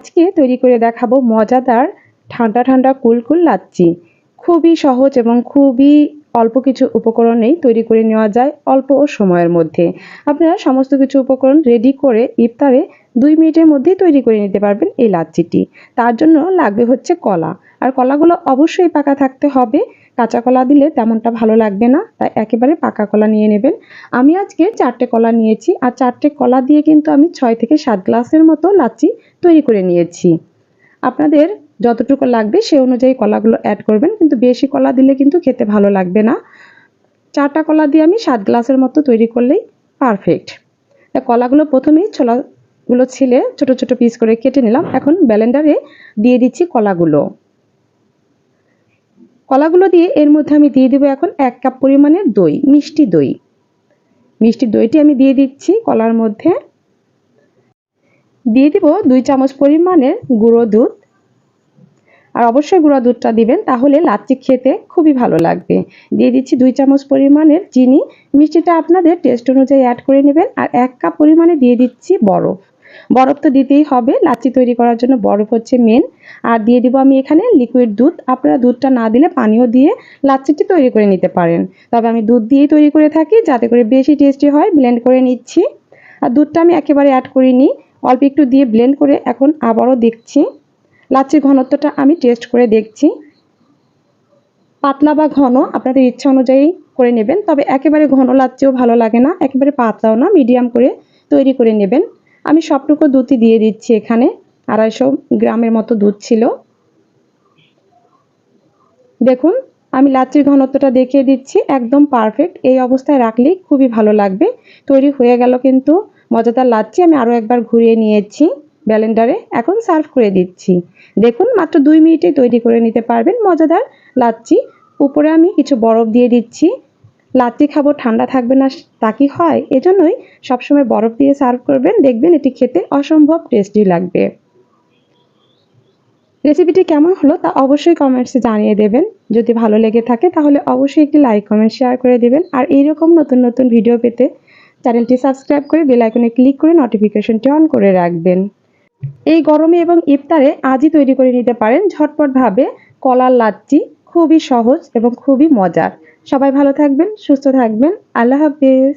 আজকে তৈরি করে দেখাবো মজাদার ঠান্ডা ঠান্ডা কুলকুল লাচ্ছি খুবই সহজ এবং খুবই অল্প কিছু উপকরণেই তৈরি করে নেওয়া যায় অল্প সময়ের মধ্যে। আপনারা সমস্ত কিছু উপকরণ রেডি করে ইফতারে দুই মিনিটের মধ্যেই তৈরি করে নিতে পারবেন এই লাচ্ছিটি তার জন্য লাগবে হচ্ছে কলা। আর কলাগুলো অবশ্যই পাকা থাকতে হবে। কাঁচা কলা দিলে তেমনটা ভালো লাগবে না, তাই একেবারে পাকা কলা নিয়ে নেবেন। আমি আজকে চারটে কলা নিয়েছি, আর চারটে কলা দিয়ে কিন্তু আমি ছয় থেকে সাত গ্লাসের মতো লাচ্ছি তৈরি করে নিয়েছি। আপনাদের যতটুকু লাগবে সে অনুযায়ী কলাগুলো অ্যাড করবেন, কিন্তু বেশি কলা দিলে কিন্তু খেতে ভালো লাগবে না। চারটা কলা দিয়ে আমি সাত গ্লাসের মতো তৈরি করলেই পারফেক্ট কলাগুলো প্রথমেই ছোলাগুলো ছিলে ছোট ছোট পিস করে কেটে নিলাম। এখন ব্যালেন্ডারে দিয়ে দিচ্ছি কলাগুলো। কলাগুলো দিয়ে এর মধ্যে আমি দিয়ে দেবো এখন এক কাপ পরিমাণের দই, মিষ্টি দই। মিষ্টি দইটি আমি দিয়ে দিচ্ছি কলার মধ্যে। দিয়ে দিব দুই চামচ পরিমাণের গুঁড়ো দুধ। আর অবশ্যই গুঁড়া দুধটা দিবেন, তাহলে লাচ্ছি খেতে খুবই ভালো লাগবে। দিয়ে দিচ্ছি দুই চামচ পরিমাণের চিনি। মিষ্টিটা আপনাদের টেস্ট অনুযায়ী অ্যাড করে নেবেন, আর এক কাপ পরিমাণে দিয়ে দিচ্ছি বরফ। বরফ তো দিতেই হবে, লাচ্ছি তৈরি করার জন্য বরফ হচ্ছে মেন আর দিয়ে দিব আমি এখানে লিকুইড দুধ। আপনারা দুধটা না দিলে পানিও দিয়ে লাচ্ছিটি তৈরি করে নিতে পারেন। তবে আমি দুধ দিয়েই তৈরি করে থাকি, যাতে করে বেশি টেস্টি হয় ব্লেন্ড করে নিচ্ছি। আর দুধটা আমি একেবারে অ্যাড করিনি। অল্প একটু দিয়ে ব্লেন্ড করে এখন আবারও দেখছি। লাচ্ছির ঘনত্বটা আমি টেস্ট করে দেখছি। পাতলা বা ঘন, আপনাদের ইচ্ছা অনুযায়ী করে নেবেন, তবে একেবারে ঘন লাচ্ছিও ভালো লাগে না, একেবারে পাতলাও না মিডিয়াম করে তৈরি করে নেবেন। আমি সবটুকু দুধই দিয়ে দিচ্ছি এখানে, আড়াইশো গ্রামের মতো দুধ ছিল। দেখুন, আমি লাচ্ছির ঘনত্বটা দেখিয়ে দিচ্ছি, একদম পারফেক্ট এই অবস্থায় রাখলেই খুবই ভালো লাগবে। তৈরি হয়ে গেল কিন্তু মজাদার লাচ্ছি আমি আরও একবার ঘুরিয়ে নিয়েছি ব্যালেন্ডারে এখন সার্ভ করে দিচ্ছি। দেখুন, মাত্র দুই মিনিটে তৈরি করে নিতে পারবেন মজাদার লাচ্ছি। উপরে আমি কিছু বরফ দিয়ে দিচ্ছি। লাচ্ছি খাব, ঠান্ডা থাকবে না, তা কি হয়? এজন্যই সবসময় বরফ দিয়ে সার্ভ করবেন। দেখবেন এটি খেতে অসম্ভব টেস্টি লাগবে। রেসিপিটি কেমন হলো তা অবশ্যই কমেন্টসে জানিয়ে দেবেন। যদি ভালো লেগে থাকে তাহলে অবশ্যই একটি লাইক, কমেন্ট, শেয়ার করে দেবেন। আর এইরকম নতুন নতুন ভিডিও পেতে চ্যানেলটি সাবস্ক্রাইব করে বেল আইকনে ক্লিক করে নোটিফিকেশনটি অন করে রাখবেন। এই গরমে এবং ইফতারে আজই তৈরি করে নিতে পারেন ঝটপটভাবে কলার লাচ্ছি, খুবই সহজ এবং খুবই মজার। সবাই ভালো থাকবেন, সুস্থ থাকবেন। আল্লাহ হাফিজ।